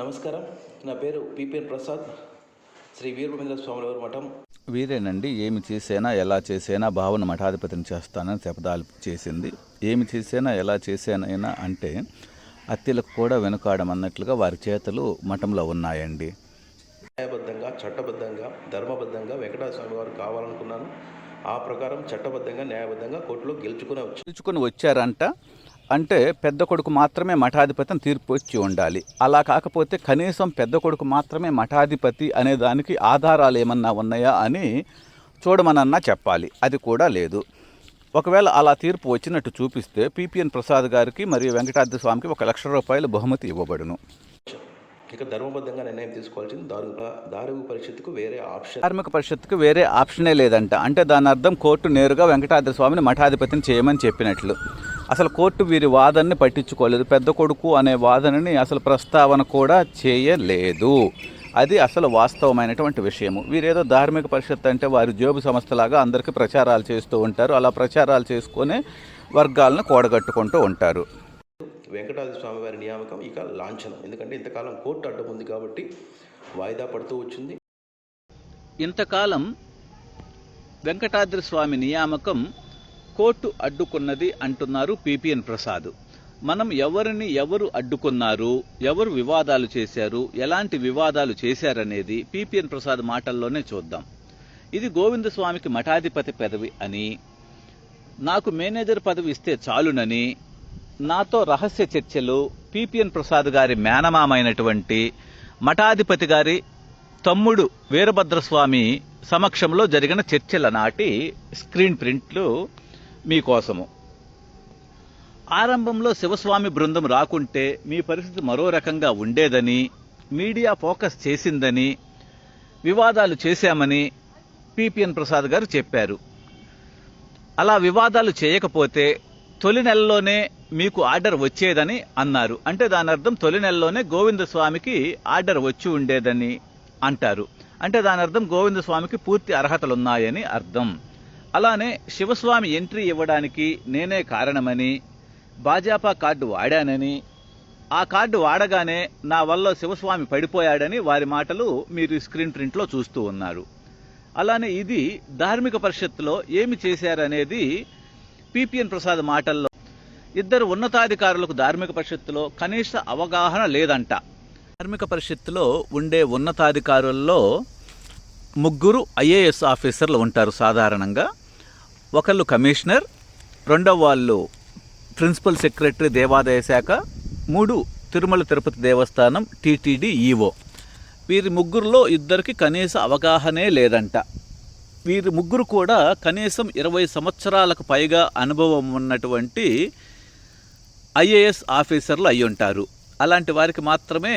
నమస్కారం. నా పేరు పిపిఎన్ ప్రసాద్. శ్రీ వీరభద్ర స్వామివారి మఠం. వీరేనండి ఏమి చేసేనా ఎలా చేసేనా భావన మఠాధిపతిని చేస్తానని శపథాలు చేసింది. ఏమి చేసేనా ఎలా చేసేనైనా అంటే అత్తెలకు కూడా వెనుకాడమన్నట్లుగా వారి చేతులు మఠంలో ఉన్నాయండి. న్యాయబద్ధంగా చట్టబద్ధంగా ధర్మబద్ధంగా వెంకటేశ్వర స్వామి వారు కావాలనుకున్నాను. ఆ ప్రకారం చట్టబద్ధంగా న్యాయబద్ధంగా కోర్టులో గెలుచుకునే వచ్చారంట. అంటే పెద్ద కొడుకు మాత్రమే మఠాధిపతి అని తీర్పు వచ్చి ఉండాలి. అలా కాకపోతే కనీసం పెద్ద కొడుకు మాత్రమే మఠాధిపతి అనే దానికి ఆధారాలు ఏమన్నా ఉన్నాయా అని చూడమనన్నా చెప్పాలి. అది కూడా లేదు. ఒకవేళ అలా తీర్పు వచ్చినట్టు చూపిస్తే పిపిఎన్ ప్రసాద్ గారికి మరియు వెంకటాద్రి స్వామికి ఒక లక్ష రూపాయలు బహుమతి ఇవ్వబడును. ఇక ధర్మబద్ధంగా నిర్ణయం తీసుకోవాల్సింది దారు దారుగు పరిషత్తుకు వేరే ఆప్షన్. కార్మిక పరిషత్తుకు వేరే ఆప్షనే లేదంట. అంటే దాని అర్థం కోర్టు నేరుగా వెంకటాద్రి స్వామిని మఠాధిపతిని చేయమని చెప్పినట్లు. అసలు కోర్టు వీరి వాదనని పట్టించుకోలేదు. పెద్ద కొడుకు అనే వాదనని అసలు ప్రస్తావన కూడా చేయలేదు. అది అసలు వాస్తవమైనటువంటి విషయము. వీరేదో ధార్మిక పరిషత్ అంటే వారి జోబు సంస్థలాగా అందరికీ ప్రచారాలు చేస్తూ ఉంటారు. అలా ప్రచారాలు చేసుకునే వర్గాలను కూడగట్టుకుంటూ ఉంటారు. వెంకటాద్రి స్వామి వారి నియామకం ఇక లాంఛనం. ఎందుకంటే ఇంతకాలం కోర్టు అడ్డం ఉంది కాబట్టి వాయిదా పడుతూ వచ్చింది. ఇంతకాలం వెంకటాద్రి స్వామి నియామకం కోర్టు అడ్డుకున్నది అంటున్నారు పిపిఎన్ ప్రసాద్. మనం ఎవరిని ఎవరు అడ్డుకున్నారు ఎవరు వివాదాలు చేశారు ఎలాంటి వివాదాలు చేశారనేది పిపిఎన్ ప్రసాద్ మాటల్లోనే చూద్దాం. ఇది గోవింద స్వామికి మఠాధిపతి పదవి అని నాకు మేనేజర్ పదవి ఇస్తే చాలునని నాతో రహస్య చర్చలు పిపిఎన్ ప్రసాద్ గారి మేనమామైనటువంటి మఠాధిపతి గారి తమ్ముడు వీరభద్రస్వామి సమక్షంలో జరిగిన చర్చల నాటి స్క్రీన్ ప్రింట్లు మీకోసము. ఆరంభంలో శివస్వామి బృందం రాకుంటే మీ పరిస్థితి మరో రకంగా ఉండేదని మీడియా ఫోకస్ చేసిందని వివాదాలు చేశామని పిపిఎన్ ప్రసాద్ గారు చెప్పారు. అలా వివాదాలు చేయకపోతే తొలి నెలలోనే మీకు ఆర్డర్ వచ్చేదని అన్నారు. అంటే దాని అర్థం తొలి నెలలోనే గోవింద స్వామికి ఆర్డర్ వచ్చి ఉండేదని అంటారు. అంటే దాని అర్థం గోవింద స్వామికి పూర్తి అర్హతలు ఉన్నాయని అర్థం. అలానే శివస్వామి ఎంట్రీ ఇవ్వడానికి నేనే కారణమని భాజపా కార్డు వాడానని ఆ కార్డు వాడగానే నా వల్ల శివస్వామి పడిపోయాడని వారి మాటలు మీరు స్క్రీన్ ప్రింట్లో చూస్తూ ఉన్నారు. అలానే ఇది ధార్మిక పరిషత్తులో ఏమి చేశారనేది పిపిఎన్ ప్రసాద్ మాటల్లో ఇద్దరు ఉన్నతాధికారులకు ధార్మిక పరిషత్తులో కనీస అవగాహన లేదంట. ధార్మిక పరిషత్తులో ఉండే ఉన్నతాధికారుల్లో ముగ్గురు ఐఏఎస్ ఆఫీసర్లు ఉంటారు సాధారణంగా. ఒకళ్ళు కమిషనర్ రెండవ వాళ్ళు ప్రిన్సిపల్ సెక్రటరీ దేవాదాయ శాఖ మూడు తిరుమల తిరుపతి దేవస్థానం టీటీడీ ఈవో. వీరి ముగ్గురులో ఇద్దరికి కనీస అవగాహనే లేదంట. వీరి ముగ్గురు కూడా కనీసం ఇరవై సంవత్సరాలకు పైగా అనుభవం ఉన్నటువంటి ఐఏఎస్ ఆఫీసర్లు అయి ఉంటారు అలాంటి వారికి మాత్రమే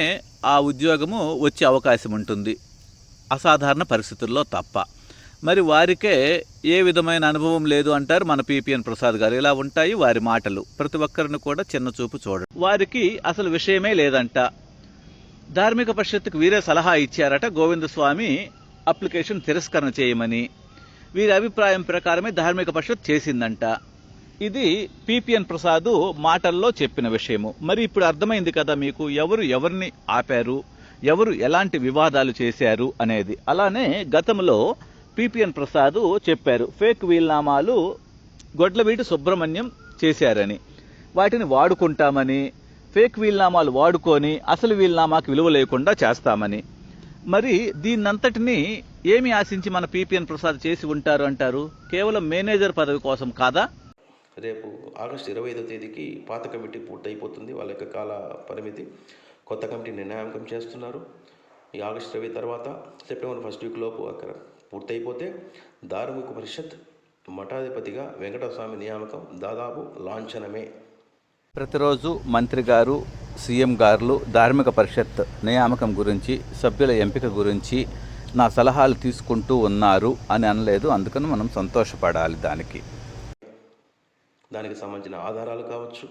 ఆ ఉద్యోగము వచ్చే అవకాశం ఉంటుంది అసాధారణ పరిస్థితుల్లో తప్ప. మరి వారికే ఏ విధమైన అనుభవం లేదు అంటారు మన పిపిఎన్ ప్రసాద్ గారు. ఇలా ఉంటాయి వారి మాటలు. ప్రతి ఒక్కరిని కూడా చిన్న చూపు చూడడం. వారికి అసలు విషయమే లేదంట. ధార్మిక పరిషత్తుకు వీరే సలహా ఇచ్చారట. గోవింద స్వామి అప్లికేషన్ తిరస్కరణ చేయమని. వీరి అభిప్రాయం ప్రకారమే ధార్మిక పరిషత్ చేసిందంట. ఇది పిపిఎన్ ప్రసాద్ మాటల్లో చెప్పిన విషయము. మరి ఇప్పుడు అర్థమైంది కదా మీకు ఎవరు ఎవరిని ఆపారు? ఎవరు ఎలాంటి వివాదాలు చేశారు అనేది. అలానే గతంలో పిపిఎన్ ప్రసాద్ చెప్పారు. ఫేక్ వీల్నామాలు గొడ్లవీటి సుబ్రహ్మణ్యం చేశారని. వాటిని వాడుకుంటామని ఫేక్ వీల్నామాలు వాడుకొని అసలు వీల్నామాకి విలువ లేకుండా చేస్తామని. మరి దీన్నంతటినీ ఏమి ఆశించి మన పిపిఎన్ ప్రసాద్ చేసి ఉంటారు అంటారు? కేవలం మేనేజర్ పదవి కోసం కాదా? రేపు ఆగస్టు ఇరవై ఐదో తేదీకి పాత కమిటీ పూర్తయిపోతుంది. వాళ్ళ యొక్క కాల పరిమితి. కొత్త కమిటీ నిర్ణయాంకం చేస్తున్నారు. ఈ ఆగస్టు ఇరవై తర్వాత సెప్టెంబర్ ఫస్ట్ వీక్ లోపు అక్కడ పూర్తయిపోతే ధార్మిక పరిషత్ మఠాధిపతిగా వెంకటస్వామి నియామకం దాదాపు లాంఛనమే. ప్రతిరోజు మంత్రి గారు సీఎం గారులు ధార్మిక పరిషత్ నియామకం గురించి సభ్యుల ఎంపిక గురించి నా సలహాలు తీసుకుంటూ ఉన్నారు అని అనలేదు. అందుకని మనం సంతోషపడాలి దానికి. దానికి సంబంధించిన ఆధారాలు కావచ్చు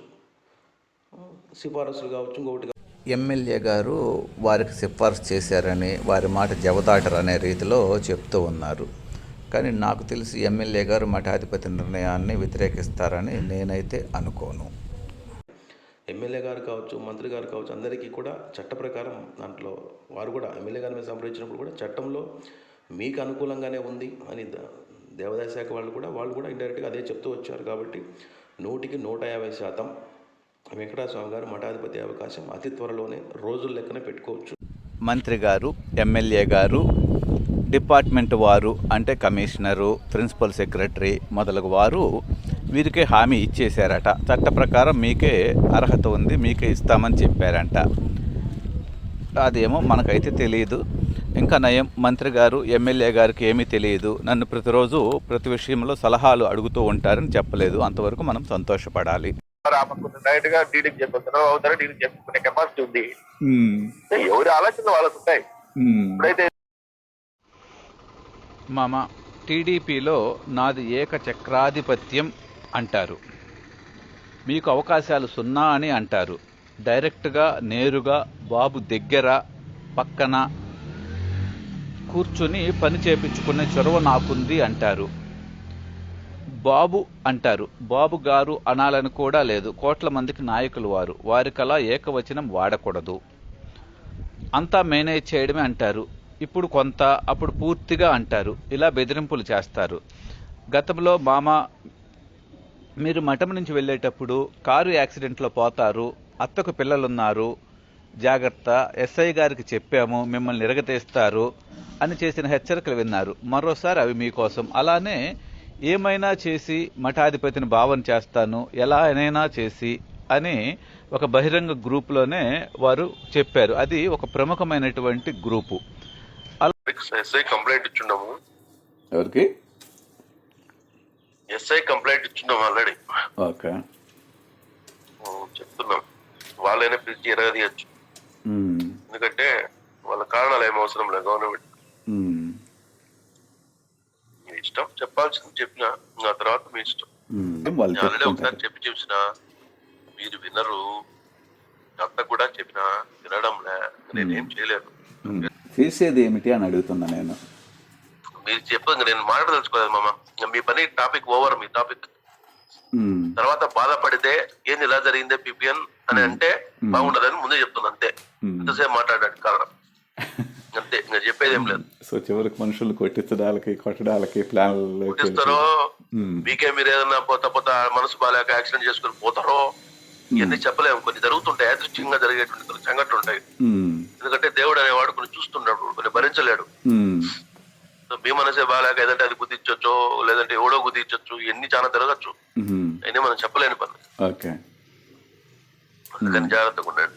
సిఫారసులు కావచ్చు ఇంకొకటి ఎమ్మెల్యే గారు వారికి సిఫార్సు చేశారని వారి మాట జవదాటరు అనే రీతిలో చెప్తూ ఉన్నారు. కానీ నాకు తెలిసి ఎమ్మెల్యే గారు మఠాధిపతి నిర్ణయాన్ని వ్యతిరేకిస్తారని నేనైతే అనుకోను. ఎమ్మెల్యే గారు కావచ్చు మంత్రి గారు కావచ్చు అందరికీ కూడా చట్ట ప్రకారం దాంట్లో వారు కూడా ఎమ్మెల్యే గారి మీద సంప్రదించినప్పుడు కూడా చట్టంలో మీకు అనుకూలంగానే ఉంది అని ద- దేవాదాయ శాఖ వాళ్ళు కూడా వాళ్ళు కూడా ఇండైరెక్ట్గా అదే చెప్తూ వచ్చారు కాబట్టి నూటికి నూట యాభై శాతం వెంకటేశ్వర గారు మఠాధిపతి అవకాశం అతి త్వరలోనే రోజుల లెక్కన పెట్టుకోవచ్చు. మంత్రి గారు ఎమ్మెల్యే గారు డిపార్ట్మెంట్ వారు అంటే కమిషనరు ప్రిన్సిపల్ సెక్రటరీ మొదలగు వారు వీరికే హామీ ఇచ్చేశారట. చట్ట ప్రకారం మీకే అర్హత ఉంది మీకే ఇస్తామని చెప్పారంట. అదేమో మనకైతే తెలియదు ఇంకా నయం మంత్రి గారు ఎమ్మెల్యే గారికి ఏమీ తెలియదు నన్ను ప్రతిరోజు ప్రతి విషయంలో సలహాలు అడుగుతూ ఉంటారని చెప్పలేదు. అంతవరకు మనం సంతోషపడాలి. డైరెక్ట్గా డీడీకి చెప్పేస్తారు అవుతారు? డీడీకి చెప్పుకునే కెపాసిటీ ఉంది. ఎవరి ఆలోచనలు వాళ్ళకు ఉంటాయి. ఇప్పుడైతే మామ టీడీపీలో నాది ఏకచక్రాధిపత్యం అంటారు. మీకు అవకాశాలు సున్నా అని అంటారు. డైరెక్ట్గా నేరుగా బాబు దగ్గర పక్కన కూర్చుని పని చేపించుకునే చొరవ నాకుంది అంటారు. బాబు అంటారు. బాబు గారు అనాలని కూడా లేదు. కోట్ల మందికి నాయకులు వారు. వారికలా ఏకవచనం వాడకూడదు. అంతా మేనేజ్ చేయడమే అంటారు. ఇప్పుడు కొంత అప్పుడు పూర్తిగా అంటారు. ఇలా బెదిరింపులు చేస్తారు. గతంలో మామ మీరు మఠం నుంచి వెళ్ళేటప్పుడు కారు యాక్సిడెంట్లో పోతారు. అత్తకు పిల్లలున్నారు. జాగ్రత్త ఎస్ఐ గారికి చెప్పాము మిమ్మల్ని నిరగతీస్తారు అని చేసిన హెచ్చరికలు విన్నారు. మరోసారి అవి మీకోసం. అలానే ఏమైనా చేసి మఠాధిపతిని భావన చేస్తాను ఎలా అయినా చేసి అని ఒక బహిరంగ గ్రూపులోనే వారు చెప్పారు. అది ఒక ప్రముఖమైనటువంటి గ్రూపు. ఎస్ఐ కంప్లైంట్ ఇచ్చున్నాము ఎవరికి? ఎస్ఐ కంప్లైంట్ ఇచ్చున్నాము ఆల్రెడీ. ఓకే. చెప్తున్నాం. వాళ్ళైనా పిలిచి ఎరగదీయచ్చు ఎందుకంటే వాళ్ళ కారణాలు ఏం అవసరం లేదు గవర్నమెంట్ మీ ఇష్టం చెప్పాల్సింది చెప్పిన ఆ తర్వాత మీ ఇష్టం. ఆల్రెడీ ఒకసారి చెప్పి చూసిన మీరు వినరు. అంతా కూడా చెప్పిన వినడంలే. నేనేం చేయలేను చేసేది ఏమిటి అని అడుగుతున్నా నేను. మీరు చెప్పండి నేను మాట్లాడదలుచుకోలేదు మామ. మీ పని టాపిక్ ఓవర్ మీ టాపిక్. తర్వాత బాధపడితే ఏంది ఇలా జరిగిందే పిపిఎన్ అని అంటే బాగుండదని ముందే చెప్తున్నా అంతే. ఎంతసేపు మాట్లాడడానికి కారణం. అంతే ఇంకా చెప్పేది ఏం లేదు సో చివరికి మనుషులు కొట్టించడానికి కొట్టడానికి ప్లాన్లు పుట్టిస్తారో మీకే మీరు ఏదైనా పోతా పోతా మనసు బాగాలేక యాక్సిడెంట్ చేసుకుని పోతారో ఇవన్నీ చెప్పలేము కొన్ని జరుగుతుంటాయి యాదృచ్ఛికంగా జరిగేటువంటి కొన్ని సంఘటనలు ఉంటాయి ఎందుకంటే దేవుడు అనేవాడు కొన్ని చూస్తున్నాడు కొన్ని భరించలేడు సో మీ మనసే బాగాలేక ఏదంటే అది గుద్దించొచ్చు లేదంటే ఎవడో గుద్దించొచ్చు ఇవన్నీ చాలా జరగచ్చు అయినా మనం చెప్పలేని పని ఓకే అందుకని జాగ్రత్తగా ఉండండి